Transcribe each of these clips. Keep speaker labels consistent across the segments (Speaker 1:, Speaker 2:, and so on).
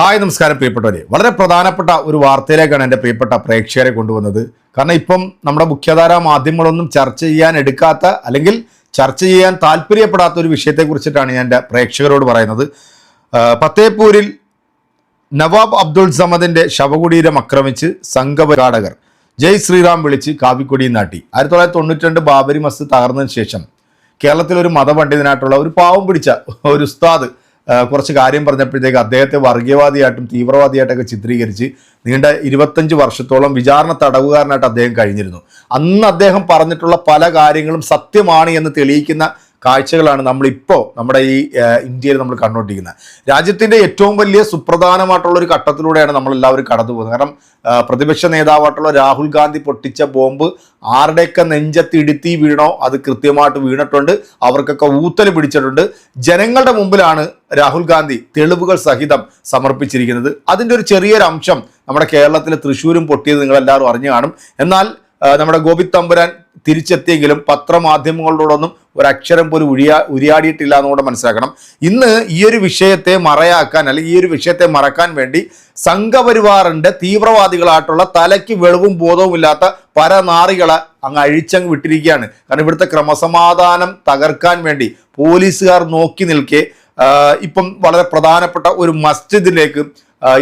Speaker 1: Hi നമസ്കാരം പ്രിയപ്പെട്ടവരെ. വളരെ പ്രധാനപ്പെട്ട ഒരു വാർത്തയിലേക്കാണ് എന്റെ പ്രിയപ്പെട്ട പ്രേക്ഷകരെ കൊണ്ടുവന്നത്. കാരണം ഇപ്പം നമ്മുടെ മുഖ്യധാരാ മാധ്യമങ്ങളൊന്നും ചർച്ച ചെയ്യാൻ എടുക്കാത്ത അല്ലെങ്കിൽ ചർച്ച ചെയ്യാൻ താല്പര്യപ്പെടാത്ത ഒരു വിഷയത്തെക്കുറിച്ചിട്ടാണ് ഞാൻ എന്റെ പ്രേക്ഷകരോട് പറയുന്നത്. ഫത്തേപ്പൂരിൽ നവാബ് അബ്ദുൾ സമദിന്റെ ശവകുടീരം ആക്രമിച്ച് സംഘപരാടകർ ജയ് ശ്രീറാം വിളിച്ച് കാവിക്കൊടിയും നാട്ടി. ആയിരത്തി തൊള്ളായിരത്തി തൊണ്ണൂറ്റി ബാബരി മസ്ജിദ് തകർന്നതിന് ശേഷം കേരളത്തിലൊരു മതപണ്ഡിതനായിട്ടുള്ള ഒരു പാവം പിടിച്ച ഒരു ഉസ്താദ് കുറച്ച് കാര്യം പറഞ്ഞപ്പോഴത്തേക്ക് അദ്ദേഹത്തെ വർഗീയവാദിയായിട്ടും തീവ്രവാദിയായിട്ടൊക്കെ ചിത്രീകരിച്ച് നീണ്ട ഇരുപത്തഞ്ച് വർഷത്തോളം വിചാരണ തടവുകാരനായിട്ട് അദ്ദേഹം കഴിഞ്ഞിരുന്നു. അന്ന് അദ്ദേഹം പറഞ്ഞിട്ടുള്ള പല കാര്യങ്ങളും സത്യമാണ് എന്ന് തെളിയിക്കുന്ന കാഴ്ചകളാണ് നമ്മളിപ്പോൾ നമ്മുടെ ഈ ഇന്ത്യയിൽ നമ്മൾ കണ്ടുകൊണ്ടിരിക്കുന്നത്. രാജ്യത്തിന്റെ ഏറ്റവും വലിയ സുപ്രധാനമായിട്ടുള്ള ഒരു ഘട്ടത്തിലൂടെയാണ് നമ്മളെല്ലാവരും കടന്നു പോകുന്നത്. കാരണം പ്രതിപക്ഷ നേതാവായിട്ടുള്ള രാഹുൽ ഗാന്ധി പൊട്ടിച്ച ബോംബ് ആരുടെയൊക്കെ നെഞ്ചത്തിടുത്തി വീണോ അത് കൃത്യമായിട്ട് വീണിട്ടുണ്ട്. അവർക്കൊക്കെ ഊത്തൽ പിടിച്ചിട്ടുണ്ട്. ജനങ്ങളുടെ മുമ്പിലാണ് രാഹുൽ ഗാന്ധി തെളിവുകൾ സഹിതം സമർപ്പിച്ചിരിക്കുന്നത്. അതിന്റെ ഒരു ചെറിയൊരു അംശം നമ്മുടെ കേരളത്തിലെ തൃശ്ശൂരും പൊട്ടിയത് നിങ്ങളെല്ലാവരും അറിഞ്ഞു കാണും. എന്നാൽ നമ്മുടെ ഗോപിത് തമ്പുരാൻ തിരിച്ചെത്തിയെങ്കിലും പത്രമാധ്യമങ്ങളോടൊന്നും ഒരക്ഷരം പോലും ഉരിയാ ഉരിയാടിയിട്ടില്ല എന്നുകൂടെ മനസ്സിലാക്കണം. ഇന്ന് ഈ ഒരു വിഷയത്തെ മറയാക്കാൻ അല്ലെങ്കിൽ ഈ ഒരു വിഷയത്തെ മറക്കാൻ വേണ്ടി സംഘപരിവാറിന്റെ തീവ്രവാദികളായിട്ടുള്ള തലയ്ക്ക് വെളിവും ബോധവും ഇല്ലാത്ത പല നാറികളെ അങ്ങ് അഴിച്ചങ്ങ് വിട്ടിരിക്കുകയാണ്. കാരണം ഇവിടുത്തെ ക്രമസമാധാനം തകർക്കാൻ വേണ്ടി പോലീസുകാർ നോക്കി നിൽക്കെ ഇപ്പം വളരെ പ്രധാനപ്പെട്ട ഒരു മസ്ജിദിലേക്ക്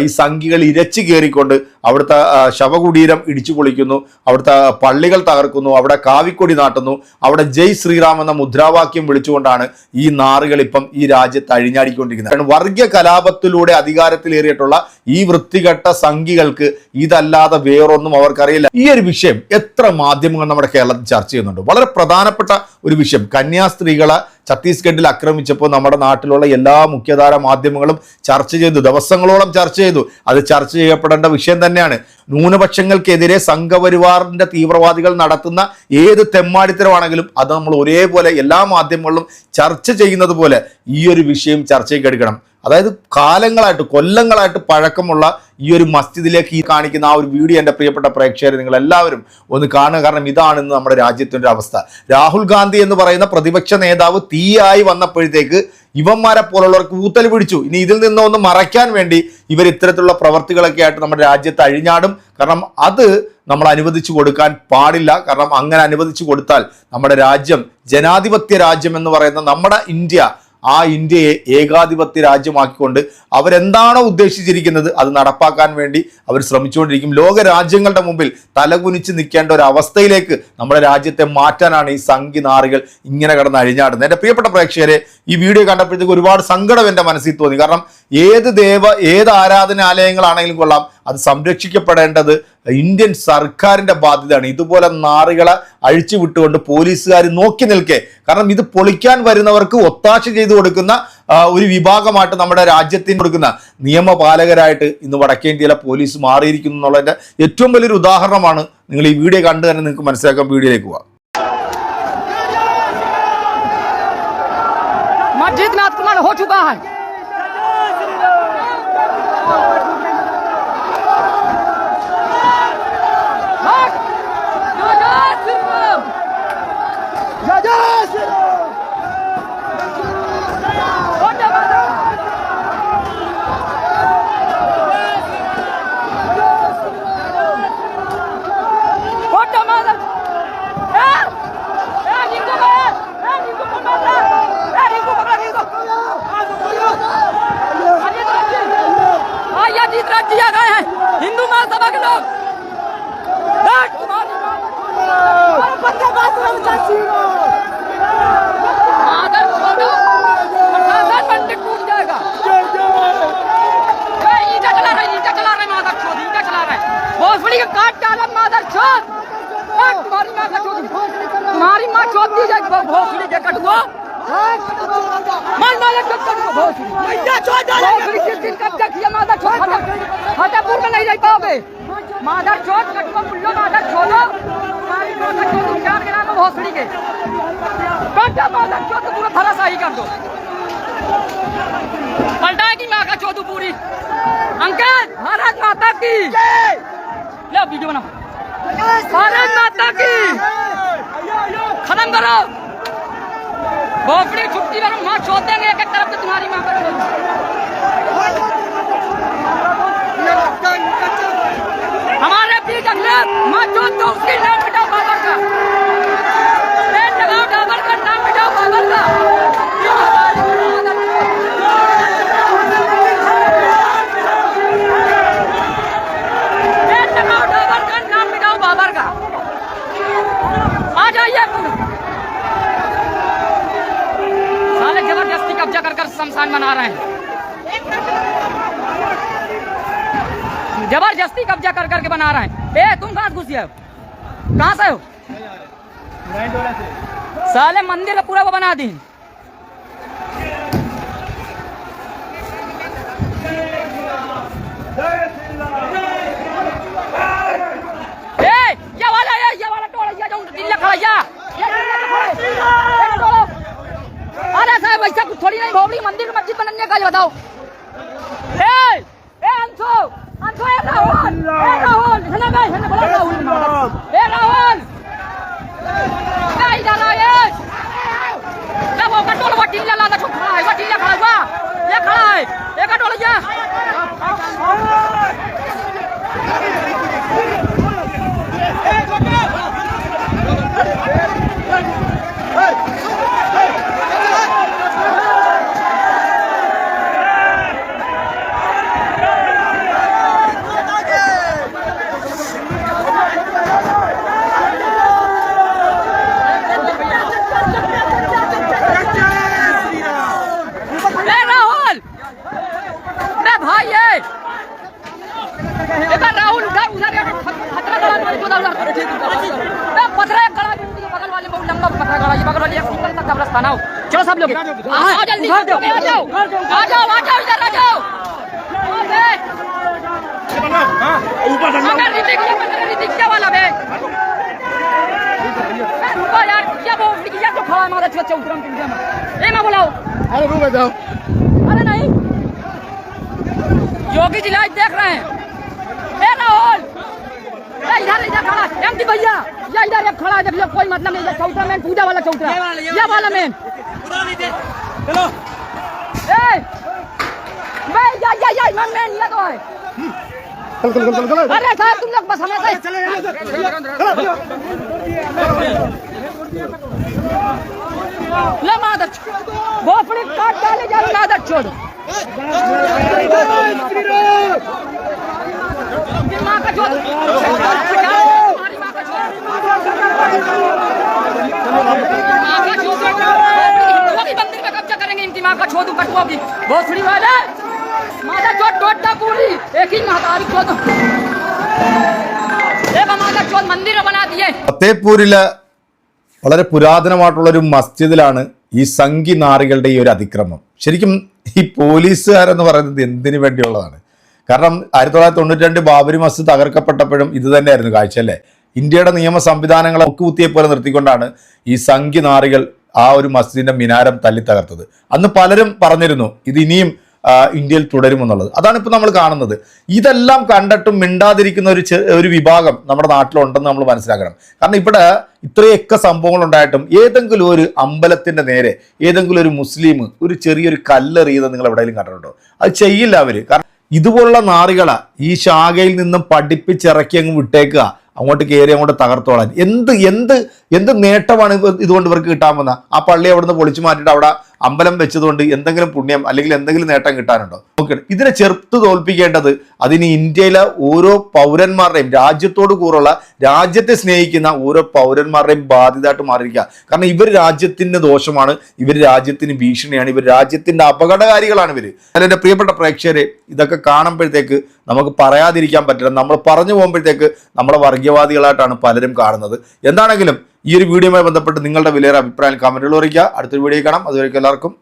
Speaker 1: ഈ സംഘികൾ ഇരച്ചു കയറിക്കൊണ്ട് അവിടുത്തെ ശവകുടീരം ഇടിച്ചു പൊളിക്കുന്നു. അവിടുത്തെ പള്ളികൾ തകർക്കുന്നു. അവിടെ കാവിക്കൊടി നാട്ടുന്നു. അവിടെ ജയ് ശ്രീറാം എന്ന മുദ്രാവാക്യം വിളിച്ചുകൊണ്ടാണ് ഈ നാറുകൾ ഇപ്പം ഈ രാജ്യത്ത് അഴിഞ്ഞാടിക്കൊണ്ടിരിക്കുന്നത്. കാരണം വർഗീയ കലാപത്തിലൂടെ അധികാരത്തിലേറിയിട്ടുള്ള ഈ വൃത്തികെട്ട സംഘികൾക്ക് ഇതല്ലാതെ വേറൊന്നും അവർക്കറിയില്ല. ഈ ഒരു വിഷയം എത്ര മാധ്യമങ്ങൾ നമ്മുടെ കേരളത്തിൽ ചർച്ച ചെയ്യുന്നുണ്ട്. വളരെ പ്രധാനപ്പെട്ട ഒരു വിഷയം. കന്യാസ്ത്രീകളെ ഛത്തീസ്ഗഡിൽ ആക്രമിച്ചപ്പോൾ നമ്മുടെ നാട്ടിലുള്ള എല്ലാ മുഖ്യധാര മാധ്യമങ്ങളും ചർച്ച ചെയ്തു ദിവസങ്ങളോളം ചർച്ച ചെയ്തു. അത് ചർച്ച ചെയ്യപ്പെടേണ്ട വിഷയം തന്നെയാണ്. ന്യൂനപക്ഷങ്ങൾക്കെതിരെ സംഘപരിവാറിന്റെ തീവ്രവാദികൾ നടത്തുന്ന ഏത് തെമ്മാടിത്തരമാണെങ്കിലും അത് നമ്മൾ ഒരേപോലെ എല്ലാ മാധ്യമങ്ങളിലും ചർച്ച ചെയ്യുന്നത് പോലെ ഈ ഒരു വിഷയം ചർച്ചയ്ക്ക് എടുക്കണം. അതായത് കാലങ്ങളായിട്ട് കൊല്ലങ്ങളായിട്ട് പഴക്കമുള്ള ഈ ഒരു മസ്ജിദിലേക്ക് ഈ കാണിക്കുന്ന ആ ഒരു വീഡിയോ എന്റെ പ്രിയപ്പെട്ട പ്രേക്ഷകർ നിങ്ങൾ എല്ലാവരും ഒന്ന് കാണുക. കാരണം ഇതാണ് ഇന്ന് നമ്മുടെ രാജ്യത്തിന്റെ അവസ്ഥ. രാഹുൽ ഗാന്ധി എന്ന് പറയുന്ന പ്രതിപക്ഷ നേതാവ് തീയായി വന്നപ്പോഴത്തേക്ക് ഇവന്മാരെ പോലുള്ളവർക്ക് ഊത്തൽ പിടിച്ചു. ഇനി ഇതിൽ നിന്ന് ഒന്ന് മറയ്ക്കാൻ വേണ്ടി ഇവർ ഇത്തരത്തിലുള്ള പ്രവർത്തികളൊക്കെ ആയിട്ട് നമ്മുടെ രാജ്യത്ത് അഴിഞ്ഞാടും. കാരണം അത് നമ്മൾ അനുവദിച്ചു കൊടുക്കാൻ പാടില്ല. കാരണം അങ്ങനെ അനുവദിച്ചു കൊടുത്താൽ നമ്മുടെ രാജ്യം ജനാധിപത്യ രാജ്യം എന്ന് പറയുന്ന നമ്മുടെ ഇന്ത്യ ആ ഇന്ത്യയെ ഏകാധിപത്യ രാജ്യമാക്കിക്കൊണ്ട് അവരെന്താണോ ഉദ്ദേശിച്ചിരിക്കുന്നത് അത് നടപ്പാക്കാൻ വേണ്ടി അവർ ശ്രമിച്ചുകൊണ്ടിരിക്കും. ലോക രാജ്യങ്ങളുടെ മുമ്പിൽ തലകുനിച്ച് നിൽക്കേണ്ട ഒരു അവസ്ഥയിലേക്ക് നമ്മുടെ രാജ്യത്തെ മാറ്റാനാണ് ഈ സംഘി നാറികൾ ഇങ്ങനെ കടന്ന് അഴിഞ്ഞാടുന്നത്. എന്റെ പ്രിയപ്പെട്ട പ്രേക്ഷകരെ ഈ വീഡിയോ കണ്ടപ്പോഴത്തേക്ക് ഒരുപാട് സങ്കടം എന്റെ മനസ്സിൽ തോന്നി. കാരണം ഏത് ദേവ ഏത് ആരാധനാലയങ്ങളാണെങ്കിലും കൊള്ളാം അത് സംരക്ഷിക്കപ്പെടേണ്ടത് ഇന്ത്യൻ സർക്കാരിന്റെ ബാധ്യതയാണ് ഇതുപോലെ നാറുകളെ അഴിച്ചു വിട്ടുകൊണ്ട് പോലീസുകാർ നോക്കി നിൽക്കെ കാരണം ഇത് പൊളിക്കാൻ വരുന്നവർക്ക് ഒത്താശ ചെയ്തു കൊടുക്കുന്ന ആ, ഒരു വിഭാഗമായിട്ട് നമ്മുടെ രാജ്യത്തിന് കൊടുക്കുന്ന നിയമപാലകരായിട്ട് ഇന്ന് വടക്കേ ഇന്ത്യയിലെ പോലീസ് മാറിയിരിക്കുന്നു എന്നുള്ളതിന്റെ ഏറ്റവും വലിയൊരു ഉദാഹരണമാണ് നിങ്ങൾ ഈ വീഡിയോ കണ്ടു തന്നെ നിങ്ങൾക്ക് മനസ്സിലാക്കാൻ വീഡിയോയിലേക്ക് പോവാം
Speaker 2: मस्जिद में आक्रमण हो चुका है मार मारे कब कटुआ भोसड़ी भोसड़ी किस दिन कब्जा किया मादर छोड़ फतेहपुर में नहीं रह पाओगे मादर छोड़ कटुआ पुल्लो मादर छोड़ो तुम्हारी माँ का चोदी चार गिरा दो भोसड़ी के कटा मादर छोड़ तो पूरा थरा सही कर दो पलटाएगी माँ का चोदू पूरी अंकल भारत माता की ले वीडियो बना भारत माता की खत्म करो खोपड़ी छुट्टी पर माँ छोड़ देंगे एक एक तरफ तो तुम्हारी माँ पर हमारे बीच अगले छोड़ बना रहे हैं। ज़बरदस्ती कब्जा कर करके बना रहे हैं। ए, तुम कहाँ घुसी हो? कहाँ से हो? साले, मंदिर का पूरा वो बना दी। ये वाला ये ये वाला टोला, ये जो दिल्ला खड़ा या। નહીં ધોબડી મંદિર મસ્જિદ બનાવીને કાલે બતાવો એ એ અંશો અંશો એ રાહુલ એ રાહુલ જનાભાઈ જના બોલો રાહુલ એ રાહુલ કાઈ જાના એ એ કટોલ વટી લાલા છોકરા વટી चलो सब लोग
Speaker 3: अरे
Speaker 2: नहीं। योगी जी लाइव देख रहे हैं। इधर इधर खड़ा है एमटी भैया ये इधर एक खड़ा है देख लो कोई मतलब नहीं चौथा मैन पूजा वाला चौथा ये वाला मैन
Speaker 3: चलो
Speaker 2: ए मैं या या या मैं मैन ये तो है
Speaker 3: चल चल चल चल
Speaker 2: अरे साहब तुम लोग बस हमेशा ही- ले मादर भोपड़ी काट डाले जा मादर छोड़ ये माँ का छोड़ मंदिर में कब्जा करेंगे इनकी माँ का छोड़ कटुओं की भोसड़ी वाले माता चोट टोटा पूरी एक ही महतारी चोट एक माता चोट मंदिर बना दिए
Speaker 1: ഫത്തേപൂരിലെ വളരെ പുരാതനമായിട്ടുള്ള ഒരു മസ്ജിദിലാണ് ഈ സംഘി നാറികളുടെ ഈ ഒരു അതിക്രമം ശരിക്കും ഈ പോലീസുകാരെന്ന് പറയുന്നത് എന്തിനു വേണ്ടിയുള്ളതാണ് കാരണം ആയിരത്തി തൊള്ളായിരത്തി തൊണ്ണൂറ്റി രണ്ട് ബാബരി മസ്ജിദ് തകർക്കപ്പെട്ടപ്പോഴും ഇത് തന്നെയായിരുന്നു കാഴ്ച അല്ലേ ഇന്ത്യയുടെ നിയമ സംവിധാനങ്ങളെ ഒക്കുകുത്തിയെ പോലെ നിർത്തിക്കൊണ്ടാണ് ഈ സംഖ്യ നാറികൾ ആ ഒരു മസ്ജിദിന്റെ മിനാരം തല്ലി തകർത്തത് അന്ന് പലരും പറഞ്ഞിരുന്നു ഇത് ഇനിയും ഇന്ത്യയിൽ തുടരുമെന്നുള്ളത്. അതാണ് ഇപ്പോൾ നമ്മൾ കാണുന്നത്. ഇതെല്ലാം കണ്ടിട്ടും മിണ്ടാതിരിക്കുന്ന ഒരു ഒരു വിഭാഗം നമ്മുടെ നാട്ടിലുണ്ടെന്ന് നമ്മൾ മനസ്സിലാക്കണം. കാരണം ഇവിടെ ഇത്രയൊക്കെ സംഭവങ്ങൾ ഉണ്ടായിട്ടും ഏതെങ്കിലും ഒരു അമ്പലത്തിന്റെ നേരെ ഏതെങ്കിലും ഒരു മുസ്ലിം ഒരു ചെറിയൊരു കല്ലെറിയുന്നത് നിങ്ങൾ എവിടെയെങ്കിലും കണ്ടിട്ടുണ്ടോ? അത് ചെയ്യില്ല അവർ. കാരണം ഇതുപോലുള്ള നാറികളെ ഈ ശാഖയിൽ നിന്നും പഠിപ്പിച്ചിറക്കി അങ്ങ് വിട്ടേക്കുക. അങ്ങോട്ട് കയറി അങ്ങോട്ട് തകർത്തോളാൻ. എന്ത് എന്ത് എന്ത് നേട്ടമാണ് ഇതുകൊണ്ട് ഇവർക്ക് കിട്ടാൻ പോകുന്ന ആ പള്ളി അവിടുന്ന് പൊളിച്ചു മാറ്റിയിട്ട് അവിടെ അമ്പലം വെച്ചതുകൊണ്ട് എന്തെങ്കിലും പുണ്യം അല്ലെങ്കിൽ എന്തെങ്കിലും നേട്ടം കിട്ടാനുണ്ടോ? ഓക്കെ ഇതിനെ ചെറുത്ത് തോൽപ്പിക്കേണ്ടത് അതിന് ഇന്ത്യയിലെ ഓരോ പൗരന്മാരുടെയും രാജ്യത്തോട് കൂറുള്ള രാജ്യത്തെ സ്നേഹിക്കുന്ന ഓരോ പൗരന്മാരുടെയും ബാധ്യതയായിട്ട് മാറിയിരിക്കുക. കാരണം ഇവർ രാജ്യത്തിന് ദോഷമാണ് ഇവർ രാജ്യത്തിന് ഭീഷണിയാണ് ഇവർ രാജ്യത്തിന്റെ അപകടകാരികളാണ് ഇവർ അതിൽ എന്റെ പ്രിയപ്പെട്ട പ്രേക്ഷകരെ ഇതൊക്കെ കാണുമ്പോഴത്തേക്ക് നമുക്ക് പറയാതിരിക്കാൻ പറ്റില്ല. നമ്മൾ പറഞ്ഞു പോകുമ്പോഴത്തേക്ക് നമ്മളെ വർഗീയവാദികളായിട്ടാണ് പലരും കാണുന്നത്. എന്താണെങ്കിലും ഈ ഒരു വീഡിയോയുമായി ബന്ധപ്പെട്ട് നിങ്ങളുടെ വിലയേറെ അഭിപ്രായം കമന്റുകൾ അറിയിക്കുക. അടുത്തൊരു വീഡിയോ കാണാം. അതുവരെയ്ക്കും എല്ലാവർക്കും